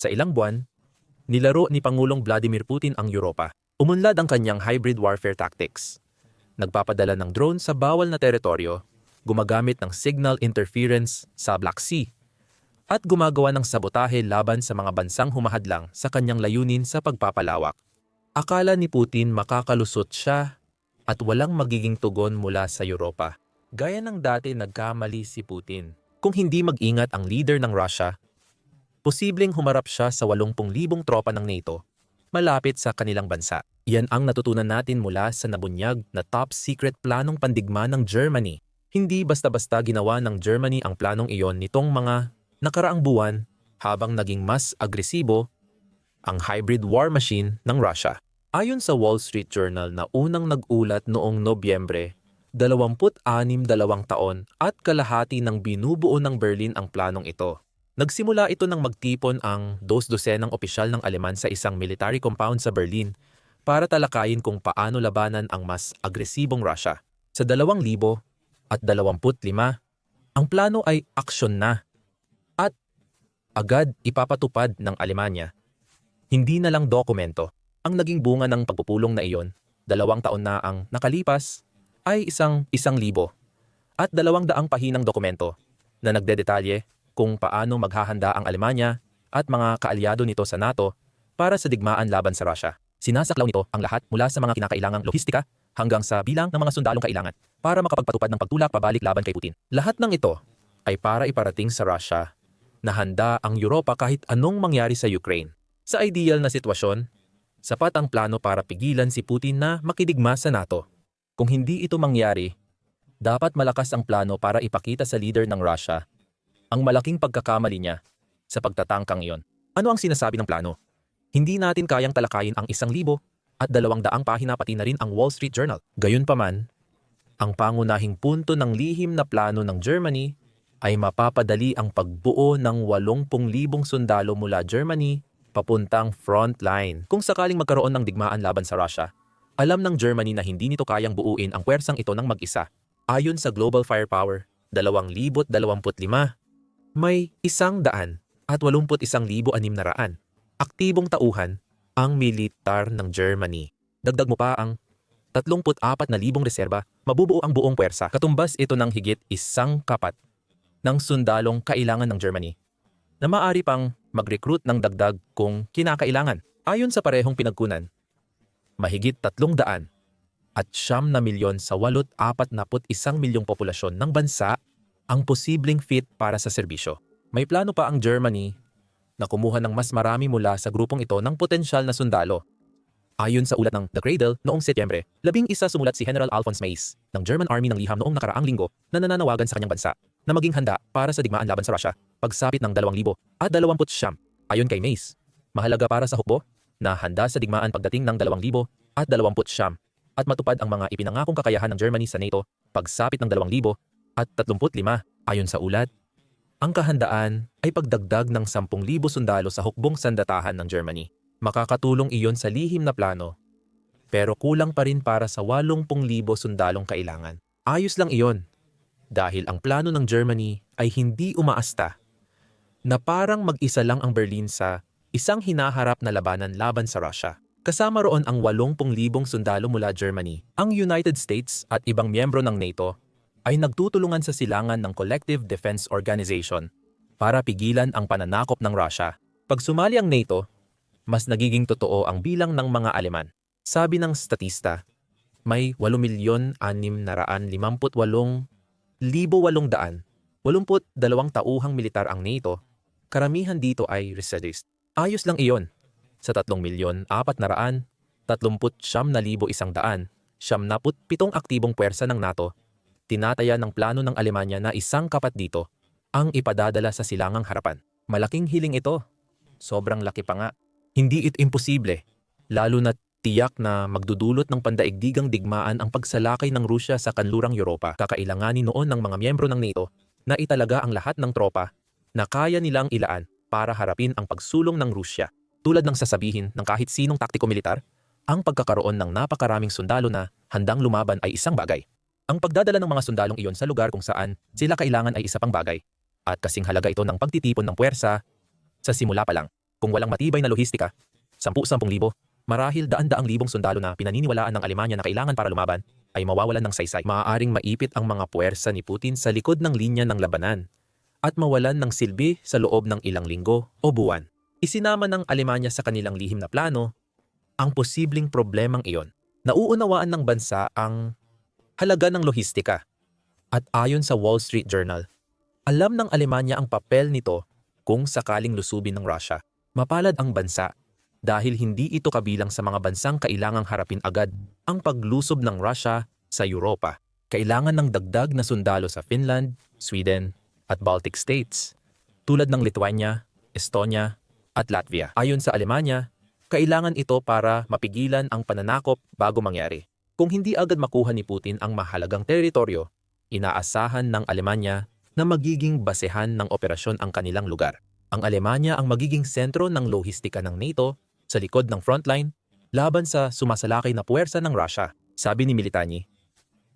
Sa ilang buwan, nilaro ni Pangulong Vladimir Putin ang Europa. Umunlad ang kanyang hybrid warfare tactics. Nagpapadala ng drone sa bawal na teritoryo, gumagamit ng signal interference sa Black Sea, at gumagawa ng sabotahe laban sa mga bansang humahadlang sa kanyang layunin sa pagpapalawak. Akala ni Putin makakalusot siya at walang magiging tugon mula sa Europa. Gaya ng dati nagkamali si Putin. Kung hindi mag-ingat ang leader ng Russia, posibleng humarap siya sa 80,000 tropa ng NATO malapit sa kanilang bansa. Yan ang natutunan natin mula sa nabunyag na top secret planong pandigma ng Germany. Hindi basta-basta ginawa ng Germany ang planong iyon nitong mga nakaraang buwan habang naging mas agresibo ang hybrid war machine ng Russia. Ayon sa Wall Street Journal na unang nag-ulat noong Nobyembre, 26 dalawang taon at kalahati ng binubuo ng Berlin ang planong ito. Nagsimula ito nang magtipon ang dos dosenang opisyal ng Aleman sa isang military compound sa Berlin para talakayin kung paano labanan ang mas agresibong Russia. Sa 2000 at 25, ang plano ay aksyon na at agad ipapatupad ng Alemanya. Hindi na lang dokumento. Ang naging bunga ng pagpupulong na iyon, dalawang taon na ang nakalipas, ay isang isang libo at dalawang daang pahinang dokumento na nagdedetalye kung paano maghahanda ang Alemanya at mga kaalyado nito sa NATO para sa digmaan laban sa Russia. Sinasaklaw nito ang lahat mula sa mga kinakailangang lohistika hanggang sa bilang ng mga sundalong kailangan para makapagpatupad ng pagtulak pabalik laban kay Putin. Lahat ng ito ay para iparating sa Russia na handa ang Europa kahit anong mangyari sa Ukraine. Sa ideal na sitwasyon, sapat ang plano para pigilan si Putin na makidigma sa NATO. Kung hindi ito mangyari, dapat malakas ang plano para ipakita sa leader ng Russia ang malaking pagkakamali niya sa pagtatangkang iyon. Ano ang sinasabi ng plano? Hindi natin kayang talakayin ang isang libo at dalawang daang pahina pati na rin ang Wall Street Journal. Gayunpaman, ang pangunahing punto ng lihim na plano ng Germany ay mapapadali ang pagbuo ng 80,000 sundalo mula Germany papuntang front line. Kung sakaling magkaroon ng digmaan laban sa Russia, alam ng Germany na hindi nito kayang buuin ang pwersang ito ng mag-isa. Ayon sa Global Firepower, 2025, may isang daan at 81,600 aktibong tauhan ang militar ng Germany. Dagdag mo pa ang 34,000 reserba, mabubuo ang buong puwersa. Katumbas ito ng higit isang kapat ng sundalong kailangan ng Germany na maaari pang mag-recruit ng dagdag kung kinakailangan. Ayon sa parehong pinagkunan, mahigit 300 at siyam na milyon sa walot apat naput isang milyong populasyon ng bansa ang posibleng fit para sa serbisyo. May plano pa ang Germany na kumuha ng mas marami mula sa grupong ito ng potensyal na sundalo. Ayon sa ulat ng The Cradle noong Setyembre, labing isa sumulat si General Alphonse Mace ng German Army ng liham noong nakaraang linggo na nananawagan sa kanyang bansa na maging handa para sa digmaan laban sa Russia pagsapit ng 2,000 at 20 siyam. Ayon kay Mace, mahalaga para sa hukbo na handa sa digmaan pagdating ng 2,000 at 20 siyam at matupad ang mga ipinangakong kakayahan ng Germany sa NATO pagsapit ng 2,000 at 35 ayon sa ulat. Ang kahandaan ay pagdagdag ng 10,000 sundalo sa hukbong sandatahan ng Germany. Makakatulong iyon sa lihim na plano, pero kulang pa rin para sa 80,000 sundalong kailangan. Ayos lang iyon, dahil ang plano ng Germany ay hindi umaasta na parang mag-isa lang ang Berlin sa isang hinaharap na labanan laban sa Russia. Kasama roon ang 80,000 sundalo mula Germany, ang United States at ibang miyembro ng NATO ay nagtutulungan sa silangan ng Collective Defense Organization para pigilan ang pananakop ng Russia. Pag sumali ang NATO, mas nagiging totoo ang bilang ng mga Aleman. Sabi ng statista, may 8,658,800 82 tauhang militar ang NATO, karamihan dito ay reservist. Ayos lang iyon. Sa 3,400,000, 39,100, 77 aktibong puwersa ng NATO tinataya ng plano ng Alemanya na isang kapat dito ang ipadadala sa silangang harapan. Malaking hiling ito. Sobrang laki pa nga. Hindi it imposible, lalo na tiyak na magdudulot ng pandaigdigang digmaan ang pagsalakay ng Rusya sa kanlurang Europa. Kakailanganin noon ng mga miyembro ng NATO na italaga ang lahat ng tropa na kaya nilang ilaan para harapin ang pagsulong ng Rusya. Tulad ng sasabihin ng kahit sinong taktiko-militar, ang pagkakaroon ng napakaraming sundalo na handang lumaban ay isang bagay. Ang pagdadala ng mga sundalong iyon sa lugar kung saan sila kailangan ay isa pang bagay. At kasing halaga ito ng pagtitipon ng puwersa sa simula pa lang. Kung walang matibay na lohistika, 10-10 libo, marahil daan-daang libong sundalo na pinaniniwalaan ng Alemanya na kailangan para lumaban ay mawawalan ng saysay. Maaaring maipit ang mga puwersa ni Putin sa likod ng linya ng labanan at mawalan ng silbi sa loob ng ilang linggo o buwan. Isinama ng Alemanya sa kanilang lihim na plano ang posibleng problemang iyon. Nauunawaan ng bansa ang halaga ng lohistika. At ayon sa Wall Street Journal, alam ng Alemanya ang papel nito kung sakaling lusubin ng Russia. Mapalad ang bansa dahil hindi ito kabilang sa mga bansang kailangang harapin agad ang paglusob ng Russia sa Europa. Kailangan ng dagdag na sundalo sa Finland, Sweden, at Baltic states, tulad ng Lithuania, Estonia, at Latvia. Ayon sa Alemanya, kailangan ito para mapigilan ang pananakop bago mangyari. Kung hindi agad makuha ni Putin ang mahalagang teritoryo, inaasahan ng Alemanya na magiging basehan ng operasyon ang kanilang lugar. Ang Alemanya ang magiging sentro ng lohistika ng NATO sa likod ng frontline laban sa sumasalakay na puwersa ng Russia, sabi ni Militani.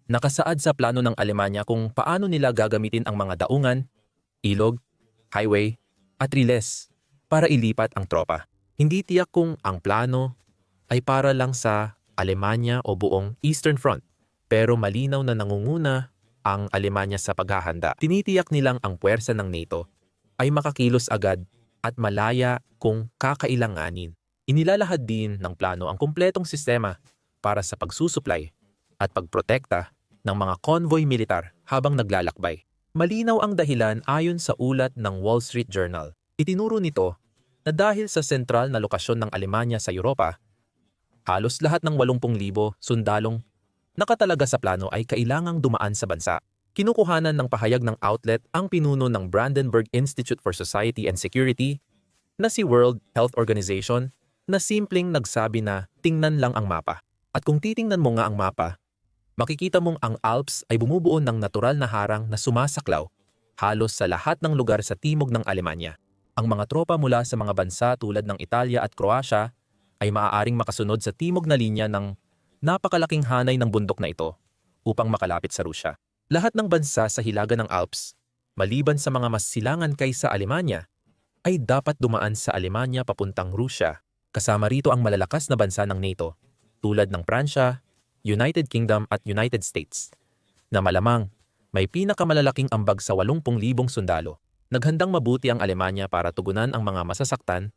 Nakasaad sa plano ng Alemanya kung paano nila gagamitin ang mga daungan, ilog, highway, at riles para ilipat ang tropa. Hindi tiyak kung ang plano ay para lang sa Alemanya o buong Eastern Front, pero malinaw na nangunguna ang Alemanya sa paghahanda. Tinitiyak nilang ang puwersa ng NATO ay makakilos agad at malaya kung kakailanganin. Inilalahad din ng plano ang kumpletong sistema para sa pagsusuplay at pagprotekta ng mga convoy militar habang naglalakbay. Malinaw ang dahilan ayon sa ulat ng Wall Street Journal. Itinuro nito na dahil sa sentral na lokasyon ng Alemanya sa Europa, halos lahat ng 80,000 sundalong nakatalaga sa plano ay kailangang dumaan sa bansa. Kinukuhanan ng pahayag ng outlet ang pinuno ng Brandenburg Institute for Society and Security na si World Health Organization na simpleng nagsabi na tingnan lang ang mapa. At kung titingnan mo nga ang mapa, makikita mong ang Alps ay bumubuo ng natural na harang na sumasaklaw halos sa lahat ng lugar sa timog ng Alemanya. Ang mga tropa mula sa mga bansa tulad ng Italia at Croatia ay maaaring makasunod sa timog na linya ng napakalaking hanay ng bundok na ito upang makalapit sa Rusya. Lahat ng bansa sa hilaga ng Alps, maliban sa mga mas silangan kaysa Alemanya, ay dapat dumaan sa Alemanya papuntang Rusya. Kasama rito ang malalakas na bansa ng NATO, tulad ng Pransya, United Kingdom at United States, na malamang may pinakamalalaking ambag sa 80,000 sundalo. Naghandang mabuti ang Alemanya para tugunan ang mga masasaktan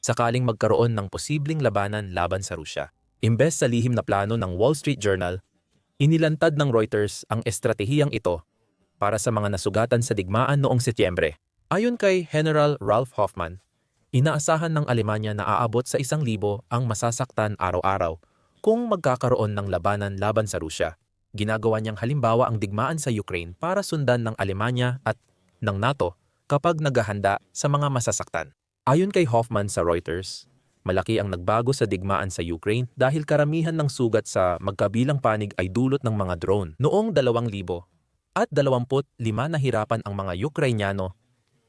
sakaling magkaroon ng posibleng labanan laban sa Rusya. Imbes sa lihim na plano ng Wall Street Journal, inilantad ng Reuters ang estratehiyang ito para sa mga nasugatan sa digmaan noong Setyembre. Ayon kay General Ralph Hoffman, inaasahan ng Alemanya na aabot sa isang libo ang masasaktan araw-araw kung magkakaroon ng labanan laban sa Rusya. Ginagawa niyang halimbawa ang digmaan sa Ukraine para sundan ng Alemanya at ng NATO kapag naghahanda sa mga masasaktan. Ayon kay Hoffman sa Reuters, malaki ang nagbago sa digmaan sa Ukraine dahil karamihan ng sugat sa magkabilang panig ay dulot ng mga drone. Noong 2000 at 25 nahirapan ang mga Ukrainyano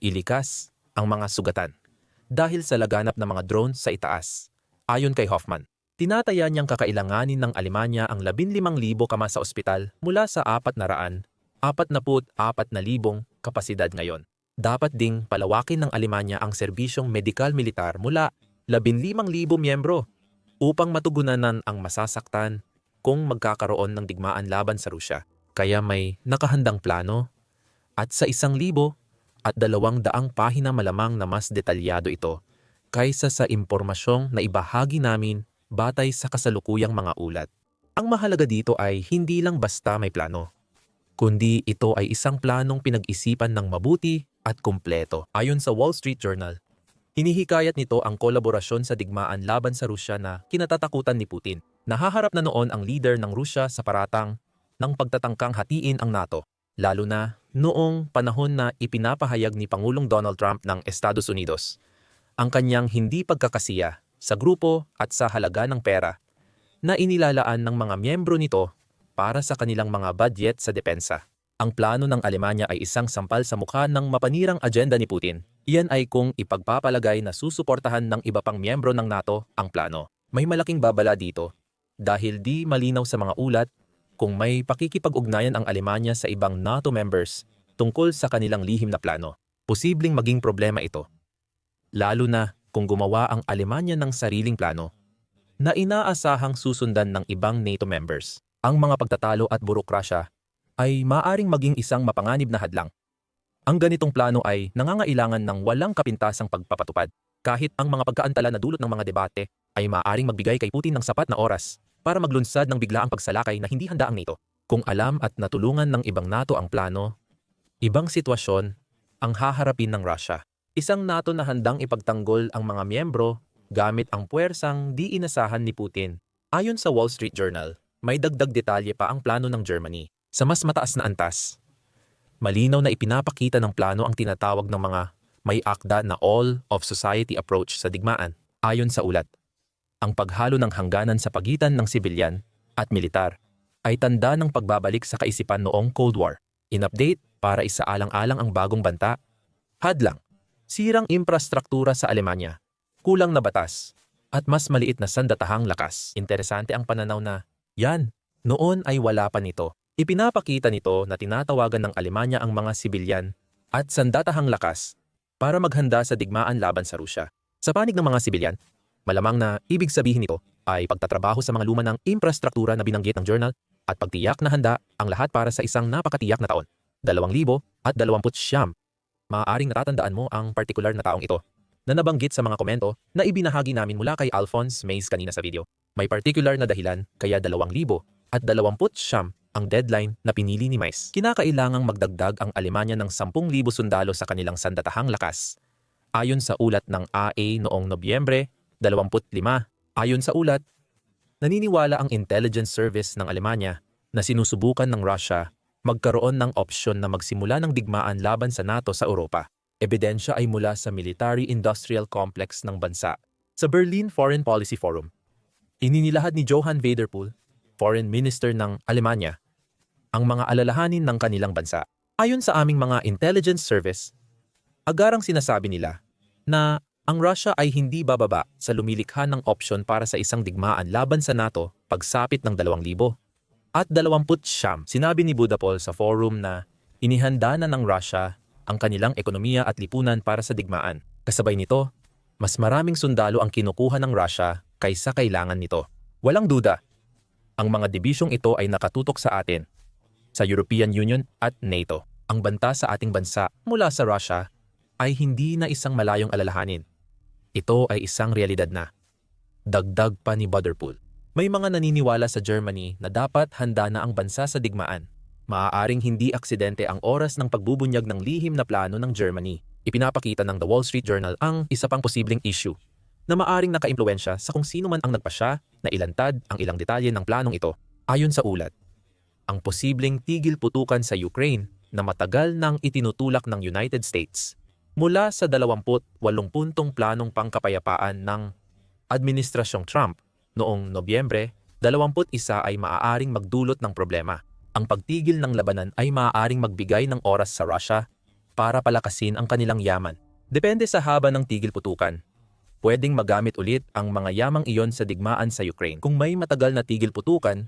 ilikas ang mga sugatan dahil sa laganap ng mga drone sa itaas. Ayon kay Hoffman, tinataya niyang kakailanganin ng Alemanya ang 15,000 kama sa ospital mula sa 400, 44,000 kapasidad ngayon. Dapat ding palawakin ng Alemanya ang serbisyong medikal-militar mula 15,000 miyembro upang matugunanan ang masasaktan kung magkakaroon ng digmaan laban sa Rusya. Kaya may nakahandang plano at sa isang libo at dalawang daang pahina malamang na mas detalyado ito kaysa sa impormasyong na ibahagi namin batay sa kasalukuyang mga ulat. Ang mahalaga dito ay hindi lang basta may plano, kundi ito ay isang planong pinag-isipan ng mabuti at kumpleto. Ayon sa Wall Street Journal, hinihikayat nito ang kolaborasyon sa digmaan laban sa Rusya na kinatatakutan ni Putin. Nahaharap na noon ang leader ng Rusya sa paratang ng pagtatangkang hatiin ang NATO, lalo na noong panahon na ipinapahayag ni Pangulong Donald Trump ng Estados Unidos ang kanyang hindi pagkakasiya sa grupo at sa halaga ng pera na inilalaan ng mga miyembro nito para sa kanilang mga budget sa depensa. Ang plano ng Alemanya ay isang sampal sa mukha ng mapanirang agenda ni Putin. Iyan ay kung ipagpapalagay na susuportahan ng iba pang miyembro ng NATO ang plano. May malaking babala dito dahil di malinaw sa mga ulat kung may pakikipag-ugnayan ang Alemanya sa ibang NATO members tungkol sa kanilang lihim na plano. Posibleng maging problema ito. Lalo na kung gumawa ang Alemanya ng sariling plano na inaasahang susundan ng ibang NATO members. Ang mga pagtatalo at burokrasya ay maaring maging isang mapanganib na hadlang. Ang ganitong plano ay nangangailangan ng walang kapintasang pagpapatupad kahit ang mga pagkaantala na dulot ng mga debate ay maaring magbigay kay Putin ng sapat na oras para maglunsad ng biglaang pagsalakay na hindi handa ang NATO. Kung alam at natulungan ng ibang NATO ang plano, ibang sitwasyon ang haharapin ng Russia. Isang NATO na handang ipagtanggol ang mga miyembro gamit ang puwersang di inasahan ni Putin. Ayon sa Wall Street Journal, may dagdag detalye pa ang plano ng Germany sa mas mataas na antas. Malinaw na ipinapakita ng plano ang tinatawag ng mga may akda na all of society approach sa digmaan. Ayon sa ulat, ang paghalo ng hangganan sa pagitan ng sibilyan at militar ay tanda ng pagbabalik sa kaisipan noong Cold War. In-update para isaalang-alang ang bagong banta. Hadlang, sirang infrastruktura sa Alemanya, kulang na batas, at mas maliit na sandatahang lakas. Interesante ang pananaw na, yan, noon ay wala pa nito. Ipinapakita nito na tinatawagan ng Alemanya ang mga sibilyan at sandatahang lakas para maghanda sa digmaan laban sa Rusya. Sa panig ng mga sibilyan, malamang na ibig sabihin nito ay pagtatrabaho sa mga luma ng infrastruktura na binanggit ng journal at pagtiyak na handa ang lahat para sa isang napakatiyak na taon, 2000 at 20 siyam. Maaaring natatandaan mo ang partikular na taong ito na nabanggit sa mga komento na ibinahagi namin mula kay Alphonse Mays kanina sa video. May particular na dahilan kaya 2000 at 20 siyam ang deadline na pinili ni Mais. Kinakailangang magdagdag ang Alemanya ng 10,000 sundalo sa kanilang sandatahang lakas. Ayon sa ulat ng AA noong Nobyembre 25, ayon sa ulat, naniniwala ang intelligence service ng Alemanya na sinusubukan ng Russia magkaroon ng opsyon na magsimula ng digmaan laban sa NATO sa Europa. Ebidensya ay mula sa military-industrial complex ng bansa. Sa Berlin Foreign Policy Forum, ininilahad ni Johann Vaderpool, Foreign Minister ng Alemanya, ang mga alalahanin ng kanilang bansa. Ayon sa aming mga intelligence service, agarang sinasabi nila na ang Russia ay hindi bababa sa lumilikha ng opsyon para sa isang digmaan laban sa NATO pagsapit ng 2,000. At 20 siyam, sinabi ni Budapol sa forum na inihanda na ng Russia ang kanilang ekonomiya at lipunan para sa digmaan. Kasabay nito, mas maraming sundalo ang kinukuha ng Russia kaysa kailangan nito. Walang duda, ang mga dibisyong ito ay nakatutok sa atin sa European Union at NATO. Ang banta sa ating bansa mula sa Russia ay hindi na isang malayong alalahanin. Ito ay isang realidad na. Dagdag pa ni Butterpool. May mga naniniwala sa Germany na dapat handa na ang bansa sa digmaan. Maaaring hindi aksidente ang oras ng pagbubunyag ng lihim na plano ng Germany. Ipinapakita ng The Wall Street Journal ang isa pang posibleng issue na maaring nakaimpluensya sa kung sino man ang nagpasya na ilantad ang ilang detalye ng planong ito. Ayon sa ulat, ang posibleng tigil putukan sa Ukraine na matagal nang itinutulak ng United States mula sa 28 puntong planong pangkapayapaan ng Administrasyong Trump noong Nobyembre, 21 ay maaaring magdulot ng problema. Ang pagtigil ng labanan ay maaaring magbigay ng oras sa Russia para palakasin ang kanilang yaman. Depende sa haba ng tigil putukan. Pwedeng magamit ulit ang mga yamang iyon sa digmaan sa Ukraine. Kung may matagal na tigil putukan,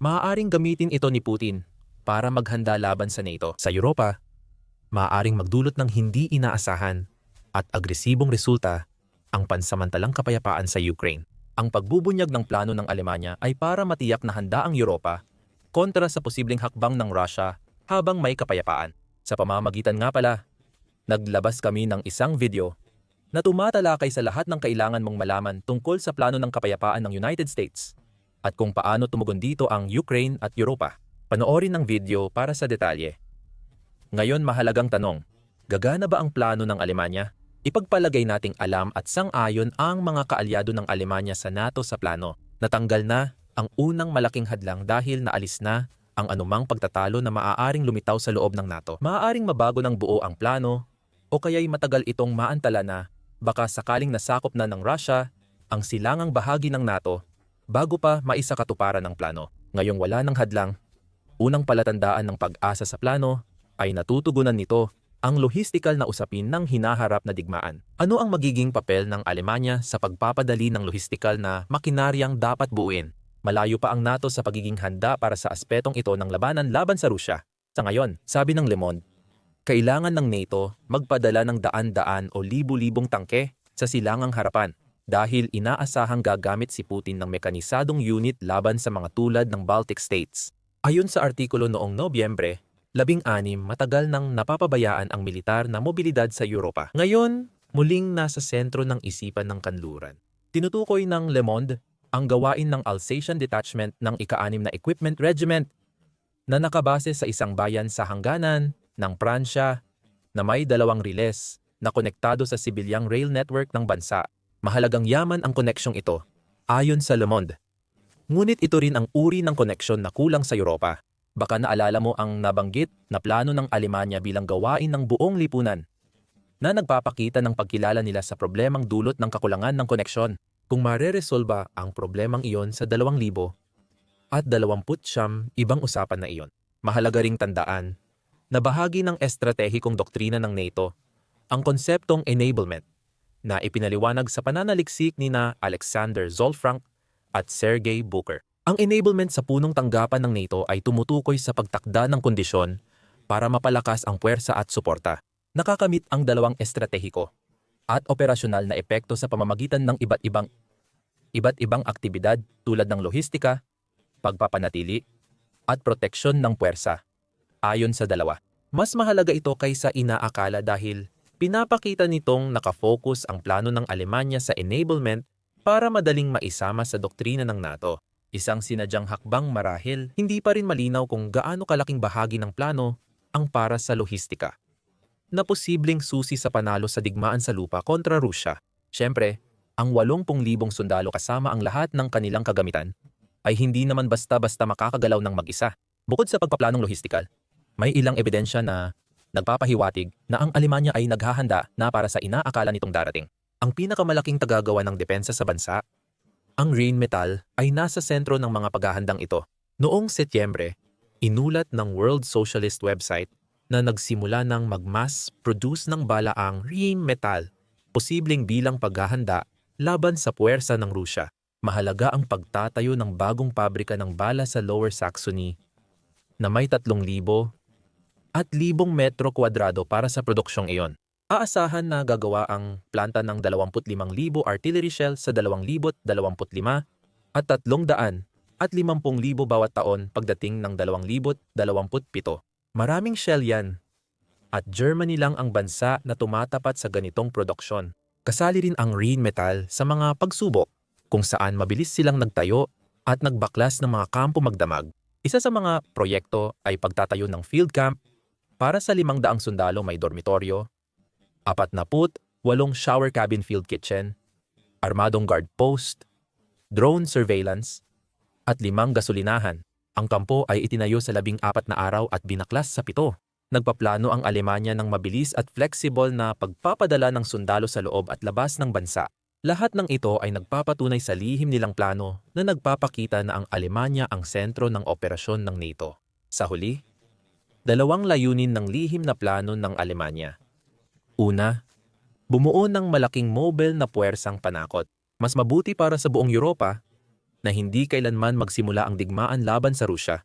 maaaring gamitin ito ni Putin para maghanda laban sa NATO. Sa Europa, maaaring magdulot ng hindi inaasahan at agresibong resulta ang pansamantalang kapayapaan sa Ukraine. Ang pagbubunyag ng plano ng Alemanya ay para matiyak na handa ang Europa kontra sa posibleng hakbang ng Russia habang may kapayapaan. Sa pamamagitan nga pala, naglabas kami ng isang video na tumatalakay sa lahat ng kailangan mong malaman tungkol sa plano ng kapayapaan ng United States at kung paano tumugon dito ang Ukraine at Europa. Panoorin ang video para sa detalye. Ngayon mahalagang tanong, gagana ba ang plano ng Alemanya? Ipagpalagay nating alam at sang-ayon ang mga kaalyado ng Alemanya sa NATO sa plano. Natanggal na ang unang malaking hadlang dahil naalis na ang anumang pagtatalo na maaaring lumitaw sa loob ng NATO. Maaaring mabago ng buo ang plano o kaya'y matagal itong maantala na baka sakaling nasakop na ng Russia ang silangang bahagi ng NATO bago pa maisa katuparan ng plano. Ngayong wala ng hadlang, unang palatandaan ng pag-asa sa plano ay natutugunan nito ang lohistikal na usapin ng hinaharap na digmaan. Ano ang magiging papel ng Alemanya sa pagpapadali ng lohistikal na makinaryang dapat buuin? Malayo pa ang NATO sa pagiging handa para sa aspetong ito ng labanan laban sa Rusya. Sa ngayon, sabi ng Le Monde, kailangan ng NATO magpadala ng daan-daan o libu-libong tangke sa silangang harapan dahil inaasahang gagamit si Putin ng mekanisadong unit laban sa mga tulad ng Baltic States. Ayon sa artikulo noong Nobyembre, labing-anim matagal nang napapabayaan ang militar na mobilidad sa Europa. Ngayon, muling nasa sentro ng isipan ng kanluran. Tinutukoy ng Le Monde ang gawain ng Alsatian Detachment ng ika-anim na Equipment Regiment na nakabase sa isang bayan sa hangganan ng Pransya na may dalawang riles na konektado sa sibilyang rail network ng bansa. Mahalagang yaman ang koneksyong ito, ayon sa Le Monde. Ngunit ito rin ang uri ng koneksyon na kulang sa Europa. Baka naalala mo ang nabanggit na plano ng Alemanya bilang gawain ng buong lipunan na nagpapakita ng pagkilala nila sa problemang dulot ng kakulangan ng koneksyon. Kung mareresolba ang problemang iyon sa 2,000 at 20 ibang usapan na iyon. Mahalaga ring tandaan na bahagi ng estratehikong doktrina ng NATO ang konseptong enablement na ipinaliwanag sa pananaliksik ni na Alexander Zolfrank at Sergey Booker. Ang enablement sa punong tanggapan ng NATO ay tumutukoy sa pagtakda ng kondisyon para mapalakas ang puwersa at suporta. Nakakamit ang dalawang estratehiko at operasyonal na epekto sa pamamagitan ng iba't ibang iba't ibang aktibidad tulad ng lohistika, pagpapanatili, at proteksyon ng puwersa. Ayon sa dalawa, mas mahalaga ito kaysa inaakala dahil pinapakita nitong nakafocus ang plano ng Alemanya sa enablement para madaling maisama sa doktrina ng NATO. Isang sinadyang hakbang marahil, hindi pa rin malinaw kung gaano kalaking bahagi ng plano ang para sa lohistika na posibleng susi sa panalo sa digmaan sa lupa kontra Rusya. Siyempre, ang 80,000 sundalo kasama ang lahat ng kanilang kagamitan ay hindi naman basta-basta makakagalaw ng mag-isa. Bukod sa pagpaplanong lohistikal, may ilang ebidensya na nagpapahiwatig na ang Alemanya ay naghahanda na para sa inaakala nitong darating. Ang pinakamalaking tagagawa ng depensa sa bansa, ang Rheinmetall ay nasa sentro ng mga paghahandang ito. Noong Setyembre, inulat ng World Socialist website na nagsimula ng mag-mass produce ng bala ang Rheinmetall, posibleng bilang paghahanda laban sa puwersa ng Rusya. Mahalaga ang pagtatayo ng bagong pabrika ng bala sa Lower Saxony na may 3,000 at 1,000 metro kwadrado para sa produksyong iyon. Aasahan na gagawa ang planta ng 25,000 artillery shell sa 2,025 at 300 at 50,000 bawat taon pagdating ng 2027. Maraming shell yan. At Germany lang ang bansa na tumatapat sa ganitong produksyon. Kasali rin ang Rheinmetall sa mga pagsubok kung saan mabilis silang nagtayo at nagbaklas ng mga kampo magdamag. Isa sa mga proyekto ay pagtatayo ng field camp para sa 500 sundalo may dormitoryo, 48 shower cabin field kitchen, armadong guard post, drone surveillance, at limang gasolinahan. Ang kampo ay itinayo sa labing apat na araw at binaklas sa pito. Nagpaplano ang Alemanya ng mabilis at flexible na pagpapadala ng sundalo sa loob at labas ng bansa. Lahat ng ito ay nagpapatunay sa lihim nilang plano na nagpapakita na ang Alemanya ang sentro ng operasyon ng NATO. Sa huli, dalawang layunin ng lihim na plano ng Alemanya. Una, bumuo ng malaking mobile na puwersang panakot. Mas mabuti para sa buong Europa na hindi kailanman magsimula ang digmaan laban sa Rusya.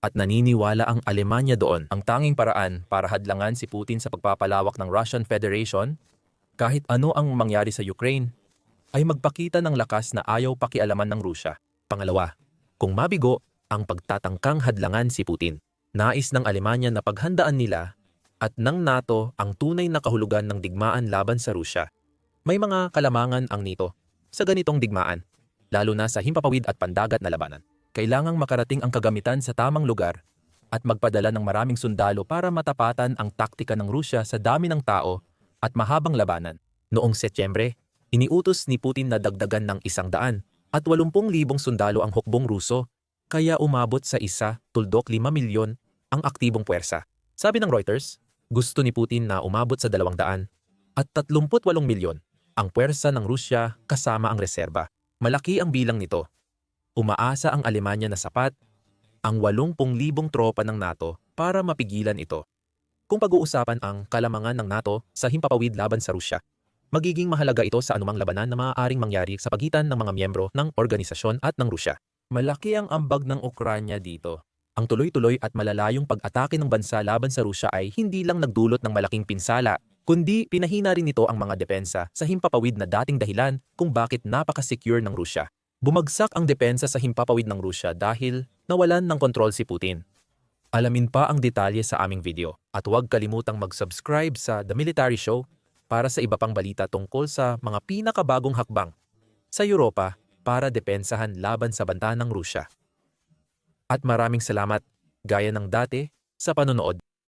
At naniniwala ang Alemanya doon ang tanging paraan para hadlangan si Putin sa pagpapalawak ng Russian Federation kahit ano ang mangyari sa Ukraine ay magpakita ng lakas na ayaw pakialaman ng Rusya. Pangalawa, kung mabigo ang pagtatangkang hadlangan si Putin. Nais ng Alemanya na paghandaan nila at ng NATO ang tunay na kahulugan ng digmaan laban sa Rusya. May mga kalamangan ang NATO sa ganitong digmaan lalo na sa himpapawid at pandagat na labanan. Kailangang makarating ang kagamitan sa tamang lugar at magpadala ng maraming sundalo para matapatan ang taktika ng Rusya sa dami ng tao at mahabang labanan. Noong Setyembre, iniutos ni Putin na dagdagan ng isang daan at 80,000 sundalo ang hukbong Ruso kaya umabot sa isa tuldok 5 milyon ang aktibong puwersa. Sabi ng Reuters, gusto ni Putin na umabot sa 200 at 38 milyon ang puwersa ng Rusya kasama ang reserba. Malaki ang bilang nito. Umaasa ang Alemanya na sapat ang 80,000 tropa ng NATO para mapigilan ito. Kung pag-uusapan ang kalamangan ng NATO sa himpapawid laban sa Rusya, magiging mahalaga ito sa anumang labanan na maaaring mangyari sa pagitan ng mga miyembro ng organisasyon at ng Rusya. Malaki ang ambag ng Ukranya dito. Ang tuloy-tuloy at malalayong pag-atake ng bansa laban sa Rusya ay hindi lang nagdulot ng malaking pinsala kundi pinahina rin nito ang mga depensa sa himpapawid na dating dahilan kung bakit napaka-secure ng Rusya. Bumagsak ang depensa sa himpapawid ng Rusya dahil nawalan ng kontrol si Putin. Alamin pa ang detalye sa aming video at huwag kalimutang mag-subscribe sa The Military Show para sa iba pang balita tungkol sa mga pinakabagong hakbang sa Europa para depensahan laban sa banta ng Rusya. At maraming salamat, gaya ng dati, sa panonood.